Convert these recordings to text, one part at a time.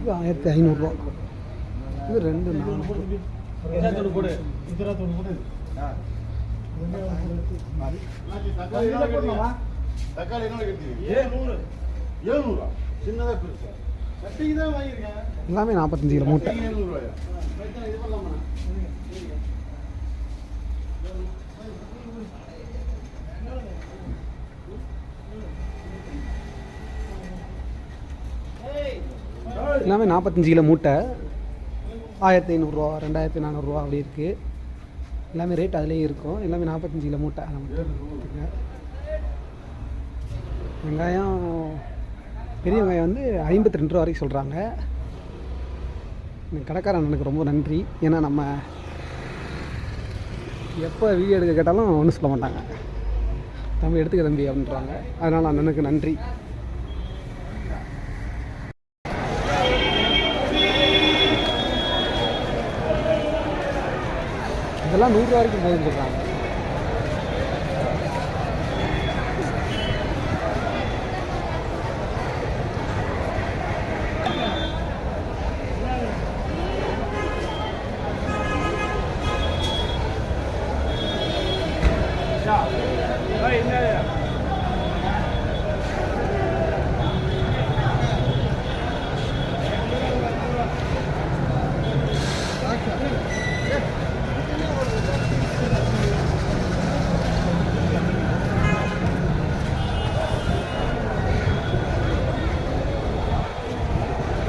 இது ஆயிரத்தி ஐநூறுரூவா இது ரெண்டு நானூறு போடு இத்தனை தோடு போடு தக்காளி என்ன கட்டி ஏழுநூறு ஏழுநூறா சின்னதா பெருசா எல்லாமே நாற்பத்தஞ்சு கிலோ மூட்டை எல்லாமே நாற்பத்தஞ்சு கிலோ மூட்டை. ஆயிரத்தி ஐநூறுரூவா ரெண்டாயிரத்தி நானூறுரூவா அப்படி இருக்குது எல்லாமே ரேட் அதுலேயும் இருக்கும். எல்லாமே நாற்பத்தஞ்சு கிலோ மூட்டை. அதை மட்டும் பார்த்துக்கங்க. வெங்காயம் பெரிய வெங்காயம் வந்து ஐம்பத்தி ரெண்டு ரூபா வரைக்கும் சொல்கிறாங்க இந்த கடைக்காரன் எனக்கு ரொம்ப நன்றி. ஏன்னா நம்ம எப்போ வீடியோ எடுக்க கேட்டாலும் ஒன்றும் சொல்ல மாட்டாங்க. தம்பி எடுத்துக்க தம்பி அப்படின்றாங்க. அதனால் அண்ணனுக்கு நன்றி. இதெல்லாம் நூறுரூவா வரைக்கும் போகுதுன்னு சொல்கிறாங்க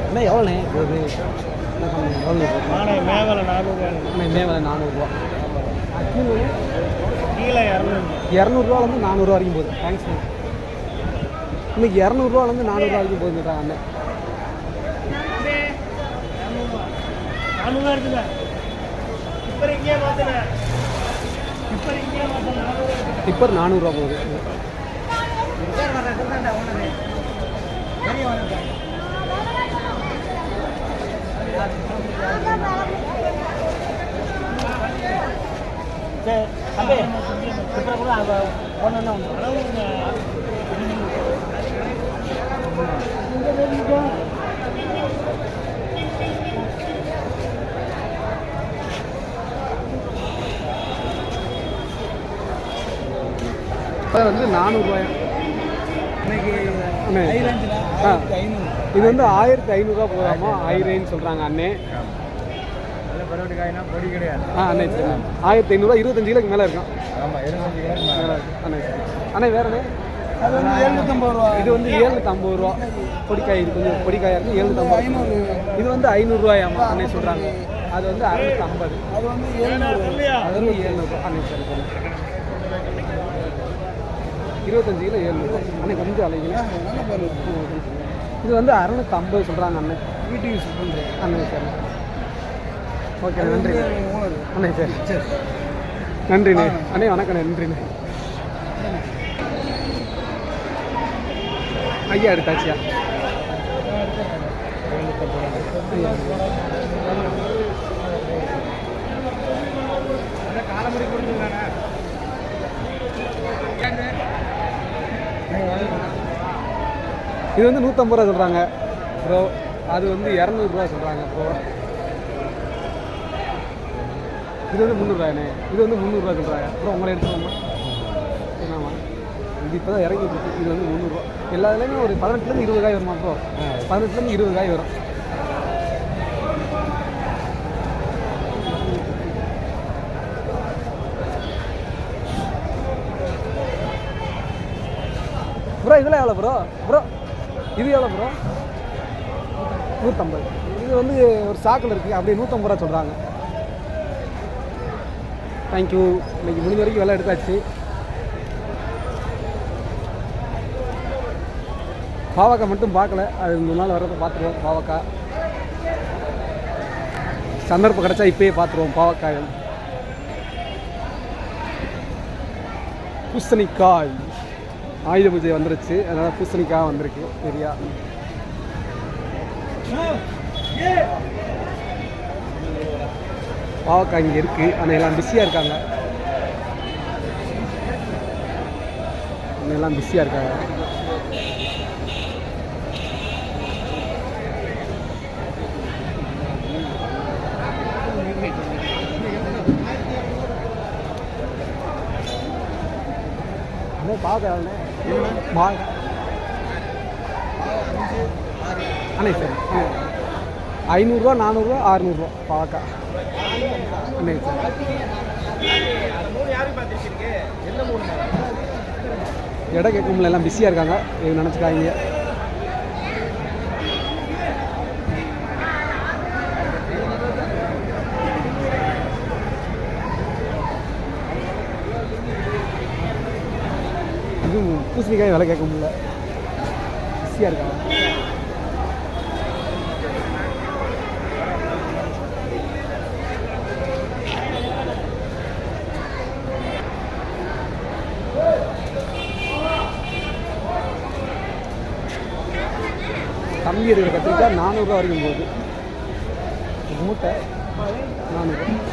என்ன எவ்வளோண்ணே இது என்ன சொன்னீங்க? எவ்வளோ போகுது? நானே மேகலை நானூறு அண்ணே, மேவலை நானூறுரூவா அக்கில் கீழே இரநூறு இரநூறுவாலேருந்து நானூறுரூவா வரைக்கும் போகுது. தேங்க்ஸ் இன்னைக்கு இரநூறுவாலேருந்து நானூறுரூவா வரைக்கும் போகுதுன்றாங்க அண்ணன் டிப்பர் நானூறுரூவா போகுது. சரி. அது வந்து இன்னைக்கு. ஐரேஞ்சில் ஆ. ஆயிரத்தி ஐநூறு இது வந்து ஆயிரத்தி ஐநூறுரூவா போகாமா ஐரேன்னு சொல்கிறாங்க அண்ணே நல்ல பரவாயில்ல காயினா பொடி கிடையாது. ஆ அண்ணே சரி. ஆயிரத்தி ஐநூறுரூவா இருபத்தஞ்சு கிலோக்கு மேலே இருக்கும். ஆமாம் இருபத்தஞ்சு கிலோ மேலே இருக்கு அண்ணே சரி. அண்ணே வேறண்ணே அது வந்து எழுநூத்தம்பது ரூபா. இது வந்து ஏழ்நூத்தி ஐம்பது ரூபா. பொடிக்காய் இது கொஞ்சம் பொடிக்காயா இருக்கு ஏழ்நூத்தி ஐம்பது ஐநூறு. இது வந்து ஐநூறுரூவாயாமா? அண்ணே சொல்கிறாங்க அது வந்து அறுநூத்தி ஐம்பது அது வந்து எழுநூறு. அது வந்து ஏழ்நூறு அண்ணே சரி இருபத்தஞ்சு கிலோ ஏழ்நூறு அண்ணே கொஞ்சம் அலைங்களா இது வந்து அறுநூத்தி ஐம்பது சொல்கிறாங்க அண்ணே வீட்டுக்கு யூஸ் பண்ணுறேன் அண்ணே சரி. ஓகே நன்றி அண்ணே சரி. சரி. நன்றிண்ணே. அண்ணே வணக்கம் நன்றிண்ணே. ஐயா எடுத்தாச்சியா? காலமுறை கொடுத்துருக்கானே இது வந்து நூற்றம்பது ரூபா சொல்கிறாங்க ப்ரோ அது வந்து இரநூறுபா சொல்கிறாங்க ப்ரோ இது வந்து முந்நூறுரூவாண்ணே இது வந்து முந்நூறுரூவா சொல்கிறாங்க ப்ரோ உங்களை எடுத்துக்கோமா என்னம்மா இது இப்போ தான் இறங்கி இருக்கு. இது வந்து முந்நூறுரூவா எல்லா இதுலேயுமே ஒரு பதினெட்டுலேருந்து இருபது காய் வருமா ப்ரோ பதினெட்டுலேருந்து இருபது காய் வரும். ப்ரோ இதெல்லாம் எவ்வளோ ப்ரோ? ப்ரோ இது எவ்வளோ ப்ரோ? நூற்றம்பது இது வந்து ஒரு சாக்கில் இருக்குது அப்படியே நூற்றம்பது ரூபா சொல்கிறாங்க தேங்க்யூ இன்னைக்கு முடிஞ்ச வரைக்கும் வெள்ளை எடுத்தாச்சு. பாவக்காய் மட்டும் பார்க்கல. அது மூணு நாள் வர்றதை பார்த்துருவோம் பாவக்காய். சந்தர்ப்பம் கிடச்சா இப்போயே பார்த்துருவோம் பாவக்காய். பூசணிக்காய். ஆயுத பூஜை வந்துருச்சு. அதனால் பூசணிக்காய் வந்திருக்கு. சரியா? பாவக்காய் இங்கே இருக்குது ஆனால் எல்லாம் பிஸியாக இருக்காங்க. எல்லாம் பிஸியாக இருக்காங்க. பாவக்காய் பாவக்காய் அண்ணே. சரி. ஐநூறுரூவா நானூறுரூவா அறுநூறுவா பாவக்காய் இடம் கேட்கும்ல எல்லாம் பிஸியாக இருக்காங்க. இவங்க நினச்சிக்காங்க இதுவும் பூசணிக்காய் விலை கேட்க முடியல பிஸியாக இருக்காங்க. கம்மி இருக்கிற கத்திரிக்காய் நானூறுரூவா வரைக்கும் போகுது. மூட்டை. நானூறுரூவா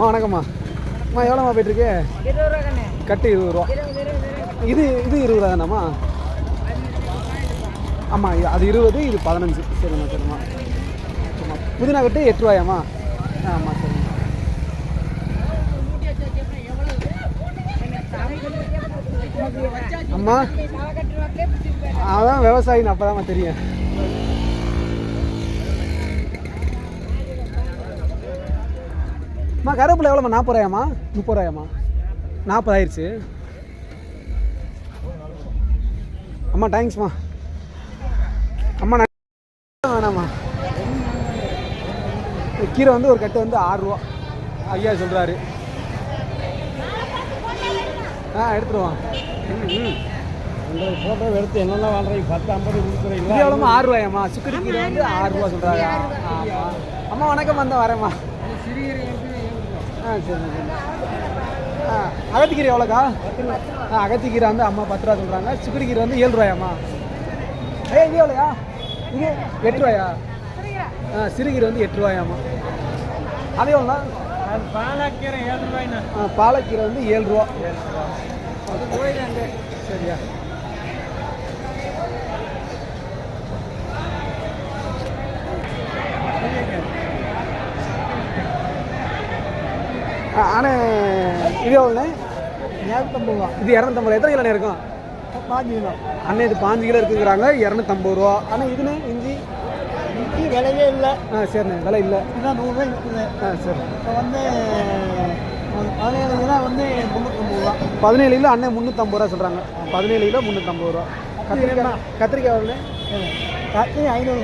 அம்மா வணக்கம்மா. அம்மா எவ்வளோம்மா போயிட்டுருக்கு? கட்டு இருபது ரூபா இது இது இருபது ரூபா தானம்மா ஆமாம் இது- அது இருபது இது பதினஞ்சு. சரிம்மா சரிம்மா. சரிம்மா. புதினா கட்டு எட்டு ரூபாயாம்மா ஆமாம் சரிம்மா. அம்மா அதான் விவசாயின்னு அப்போ தெரியும். அம்மா கருவேப்பிலை எவ்வளோம்மா நாற்பது ரூபாயாம்மா? முப்பது ரூபாயாம்மா? நாற்பது ஆயிடுச்சு அம்மா தேங்க்ஸ்மா அம்மா நான் வேணாம்மா. கீரை வந்து ஒரு கட்டு வந்து ஆறுரூவா ஐயா சொல்கிறாரு ஆ எடுத்துருவான் ம் ஃபோட்டோ எடுத்து என்னெல்லாம் வாங்குறீங்க? பத்து ஐம்பது கொடுக்குறீங்களா? இது எவ்வளோமா ஆறு ரூபாயாம்மா. கீரை வந்து ஆறு ரூபா சொல்கிறாங்க ஆமாம் அம்மா வணக்கம் வந்தேன் வரேம்மா. ஆ சரி ஆ அகத்திக்கீரை எவ்வளோக்கா? ஆ அகத்திக்கீரை வந்து அம்மா பத்து ரூபா சொல்கிறாங்க சுக்கரி கீரை வந்து ஏழு ரூபாயாம்மா. ஏய் இது எவ்வளோயா? இது எட்டு ரூபாயா? ஆ சிறுகீரை வந்து எட்டு ரூபாயாம்மா. அது எவ்வளோண்ணா பாலாக்கீரை ஏழு ரூபாய்ண்ணா. ஆ பாலக்கீரை வந்து ஏழு ரூபா. சரியா. ஆ, அண்ணே இது எவ்வளோண்ணே? இரநூத்தம்பது ரூபா. இது இரநூத்தம்பது எத்தனை கிலோ இருக்கும்? பாஞ்சு கிலோ. அண்ணே இது பாஞ்சு கிலோ இருக்குங்கிறாங்க. இரநூத்தம்பது ரூபா. அண்ணா இதுண்ணே இஞ்சி. இட்லி விலையே இல்லை. ஆ சரிண்ணே விலை இல்லை. இதுதான் நூறுரூவா இருக்குது ஆ சரி. இப்போ வந்து பதினேழு கிலோ வந்து முந்நூற்றம்பது ரூபா. பதினேழு கிலோ அண்ணே முந்நூற்றம்பது ரூபா சொல்கிறாங்க பதினேழு கிலோ முந்நூற்றம்பது ரூபா. கத்திரிக்காய் கத்திரிக்காய் எவ்வளோண்ணே? கட்டி ஐநூறு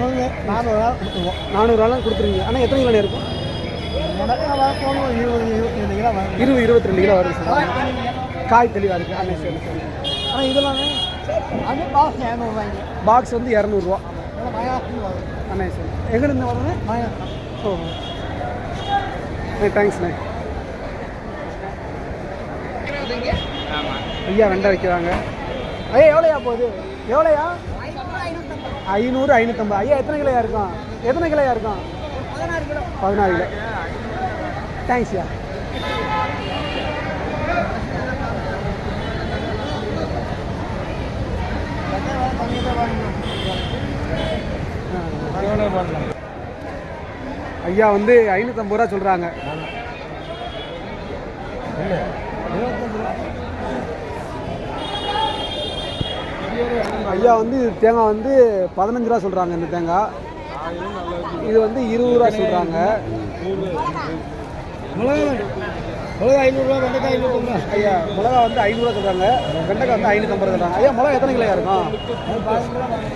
நானூறுரூவா கொடுத்துருவோம். நானூறுவாலாம் கொடுத்துருவீங்க. அண்ணா எத்தனை கிலோ இருக்கும்? இருபது இருபத்தி ரெண்டு கிலோ வருது சார். காய் தெளிவாக இருக்குது அண்ணே சரி சரி ஆனால் இதெல்லாம் அது பாக்ஸ் இரநூறுவாய்ங்க பாக்ஸ் வந்து இரநூறுவா. அண்ணே சரி எங்கேருந்து வருது ஓ. தேங்க்ஸ்ண்ணே ஐயா வெண்டை வைக்கிறாங்க. ஐயா எவ்வளோயா போகுது? எவ்வளோயா? ஐநூறு ஐநூற்றம்பது ஐயா எத்தனை கிலோயா இருக்கும்? எத்தனை கிலோயா இருக்கும்? பதினாறு கிலோ. தேங்க்ஸ்யா ஐயா வந்து ஐநூற்றம்பது ரூபா சொல்கிறாங்க ஐயா வந்து இது தேங்காய் வந்து பதினஞ்சு ரூபா சொல்கிறாங்க இந்த தேங்காய். இது வந்து இருபது ரூபா சொல்கிறாங்க மிளகா ஐநூறுரூவா வெண்டைக்காய் ஐநூறுரூவா ஐயா மிளகா வந்து ஐநூறுரூவா சொல்கிறாங்க வெண்டைக்காய் வந்து ஐநூற்றம்பது சொல்கிறாங்க ஐயா மிளகா எத்தனை கிலோ இருக்கும்?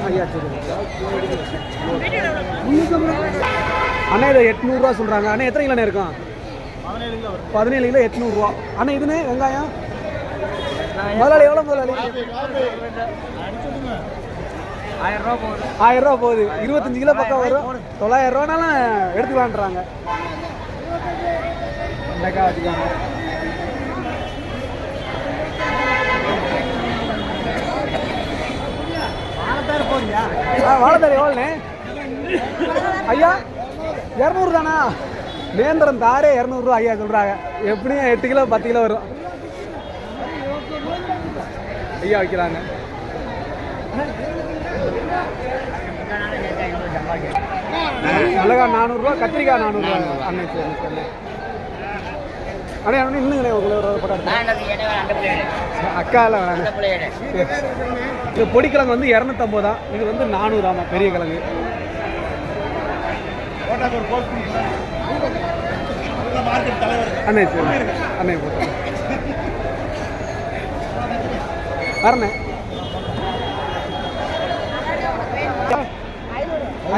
ஐயா சரி அண்ணா இதை எட்நூறுரூவா சொல்கிறாங்க அண்ணா எத்தனை கிலோ இருக்கும்? பதினேழு கிலோ எட்நூறுரூவா அண்ணா இதுன்னு வெங்காயம்? முதலாளி எவ்வளோ முதலாளி? ஆயிரம் ரூபா போகுது. ஆயிரம் ரூபா போகுது. இருபத்தஞ்சு கிலோ பக்கம் வரும். தொள்ளாயிரம் ரூபானாலும் எடுத்துக்கலான்றாங்க வெண்டைக்காய் ஆ வாழைத்தறி எவ்வளோண்ணே ஐயா இரநூறு தானா? நேந்திரம் தாரே இரநூறுவா ஐயா சொல்கிறாங்க எப்படியும் எட்டு கிலோ பத்து கிலோ வரும். ஐயா வைக்கிறாங்க. மிளகா நானூறுரூவா கத்திரிக்காய் நானூறுரூவா அண்ணே உங்களை ஒரு படம் அக்கா இல்லை. இது பொடிக்கிழங்கு வந்து இரநூத்தம்பது தான் இது வந்து நானூறு ஆமாம் பெரிய கிழங்கு. மார்க்கெட் தலைவர். அண்ணே சரி அண்ணே போட்டு வரண்ணே.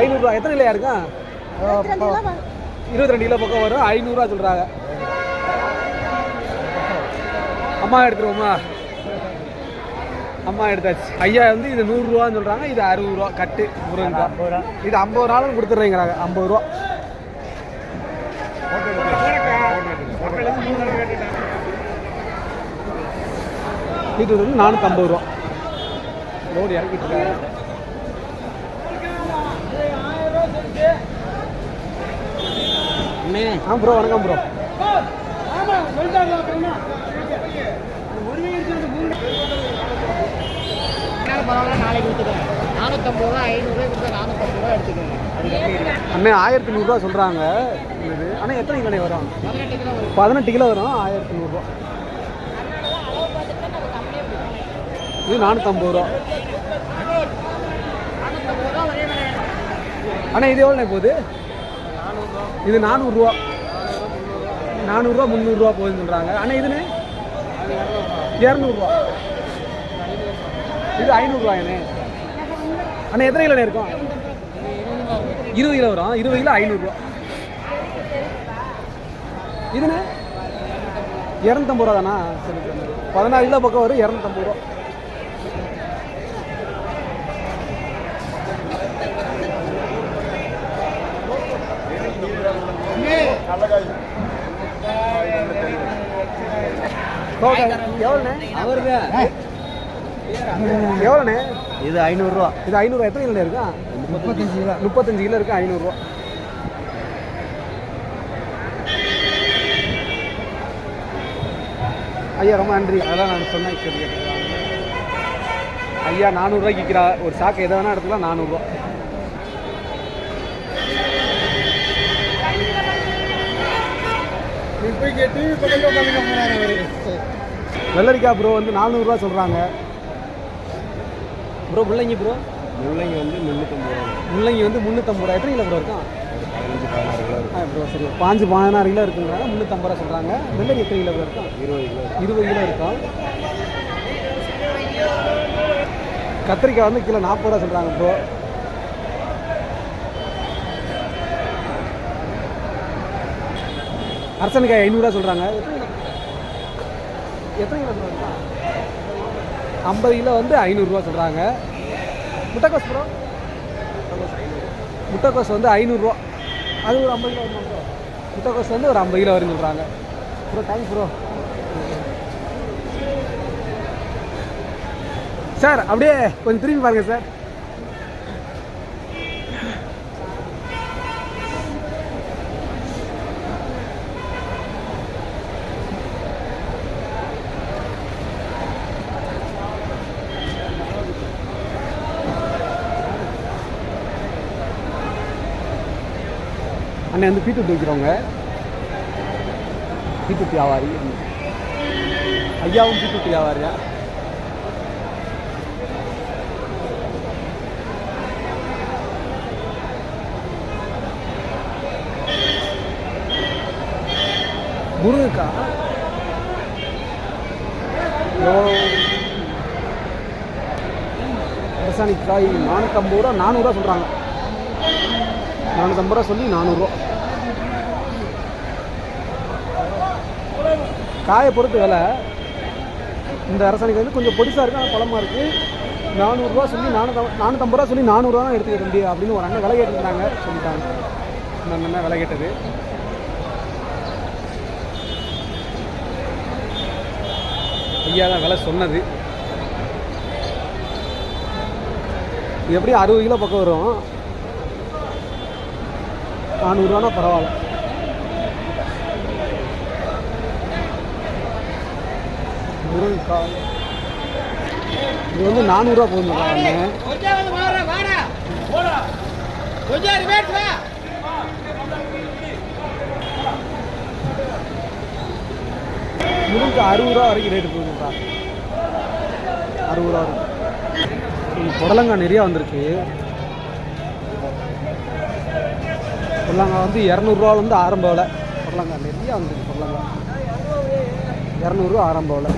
ஐநூறுரூவா எத்தனை கிலோயா இருக்கா இருபத்தி ரெண்டு கிலோ பக்கம் வரும். ஐநூறுரூவா சொல்கிறாங்க அம்மா எடுத்துருவோமா? அம்மா எடுத்தாச்சு. ஐயா வந்து இது நூறுரூவான்னு சொல்கிறாங்க இது அறுபது ரூபா கட்டு. முருங்கக்காய் இது ஐம்பது ரூபாலும் கொடுத்துட்றீங்கிறாங்க ஐம்பது ரூபா. இது வந்து நானூற்றம்பது ரூபா. லோடு இறக்கிட்டு ஆ ப்ரோ வணக்கம் ப்ரோ. பரவாயில்ல நாளைக்கு கொடுத்துக்கோங்க நானூற்றம்பது ரூபா ஐநூறுரூவா கொடுத்தா நானூற்றம்பது ரூபா எடுத்துக்கோங்க அண்ணே ஆயிரத்தி நூறுரூவா சொல்கிறாங்க இது ஆனால் எத்தனை கிலோ வரும்? பதினெட்டு கிலோ வரும் ஆயிரத்தி நூறுரூவா இது நானூற்றம்பது ரூபா. நானூற்றம்பது அண்ணா இது எவ்வளோண்ணே போகுது? இது நானூறுரூவா நானூறுரூவா முந்நூறுரூவா போகுதுன்னு சொல்கிறாங்க அண்ணா இதுண்ணே? இரநூறுவா. இது ஐநூறுரூவாயண்ணே அண்ணா எத்தனை கிலோண்ணே இருக்கும்? இருபது கிலோ வரும். இருபது கிலோ ஐநூறுரூவா இதுண்ணே? இரநூத்தம்பது ரூபா தானா? சரி. பதினாறு கிலோ பக்கம் வரும் இரநூத்தம்பது ரூபா. எவ்வளோண்ணே? எவ்வளோண்ணே? இது ஐநூறுரூவா. இது ஐநூறுரூவா. எத்தனை கிலோ இருக்கா? முப்பத்தஞ்சு கிலோ. முப்பத்தஞ்சு கிலோ இருக்கு ஐநூறுரூவா. ஐயா ரொம்ப நன்றி. அதெல்லாம் நான் சொன்னேன் சரி. ஐயா நானூறுரூவாய்க்கு விற்கிறா. ஒரு சாக்கு எதை வேணால் எடுத்துக்கலாம் நானூறுரூவா. வெள்ளரிக்காய் ப்ரோ வந்து நானூறுரூவா சொல்கிறாங்க ப்ரோ முள்ளங்கி ப்ரோ முள்ளங்கி வந்து முந்நூற்றம்பது ரூபா முள்ளங்கி வந்து முந்நூற்றம்பது ரூபா எத்தனை கிலோ ப்ரோ இருக்கும்? பதினஞ்சு பதினாறு கிலோ ஆ ப்ரோ சரி. பாஞ்சு பதினாறு கிலோ இருக்குங்கிறாங்க முந்நூற்றம்பது ரூபா சொல்கிறாங்க வெள்ளரி எத்தனை கிலோ இருக்கும்? இருபது கிலோ இருபது கிலோ இருக்கும். கத்திரிக்காய் வந்து கிலோ நாற்பது ரூபா சொல்கிறாங்க ப்ரோ அரசனுக்காய் ஐநூறுரூவா சொல்கிறாங்க எத்தனை கிலோ எத்தனை கிலோ ப்ரோ இருக்கா ஐம்பது கிலோ வந்து ஐநூறுரூவா சொல்கிறாங்க முட்டைக்கோஸ் ப்ரோ முட்டைக்கோஸ் வந்து ஐநூறுரூவா அது ஒரு ஐம்பது கிலோ வருமா ப்ரோ முட்டைக்கோஸ் வந்து ஒரு ஐம்பது கிலோ வரும்னு சொல்கிறாங்க ப்ரோ தேங்க்ஸ் ப்ரோ சார் அப்படியே கொஞ்சம் திரும்பி பாருங்க சார். அண்ணன் வந்து பீட்டு வைக்கிறவங்க பீட்டு வியாபாரி. ஐயாவும் பீட்டு வியாபாரியா? முருங்கக்கா அரசாணிக்காய் நானூற்றம்பது ரூபா நானூறுரூவா சொல்கிறாங்க நானூற்றம்பது ரூபா சொல்லி நானூறுரூவா காயை பொறுத்து விலை. இந்த அரசாணிக்கு வந்து கொஞ்சம் பொடிசாக இருக்குது ஆனால் பழமாக இருக்குது நானூறுரூவா சொல்லி நானூற்றி நானூற்றம்பது ரூபா சொல்லி நானூறுரூவா தான் எடுத்துக்க முடியும் அப்படின்னு ஒரு அண்ணன் விலை கேட்டுருந்தாங்க சொல்லிட்டாங்க. இந்த அண்ணன் விலை கேட்டது. ஐயா தான் விலை சொன்னது. இது எப்படி அறுபது கிலோ பக்கம் வரும். நானூறுரூவானா பரவாயில்ல. முருங்கைக்காய் இது வந்து நானூறுரூவா போகுதுங்க கொஞ்சம் வந்து முருங்கை அறுபது ரூபா வரைக்கும் ரேட்டு போகுதுப்பா அறுபது ரூபா வரும் புடலங்காய் நிறையா வந்திருக்கு. புடலங்காய் வந்து இரநூறுவாலேருந்து ஆரம்ப விலை. புடலங்காய் நிறையா வந்துருக்கு புடலங்காய் இரநூறுவா ஆரம்ப விலை.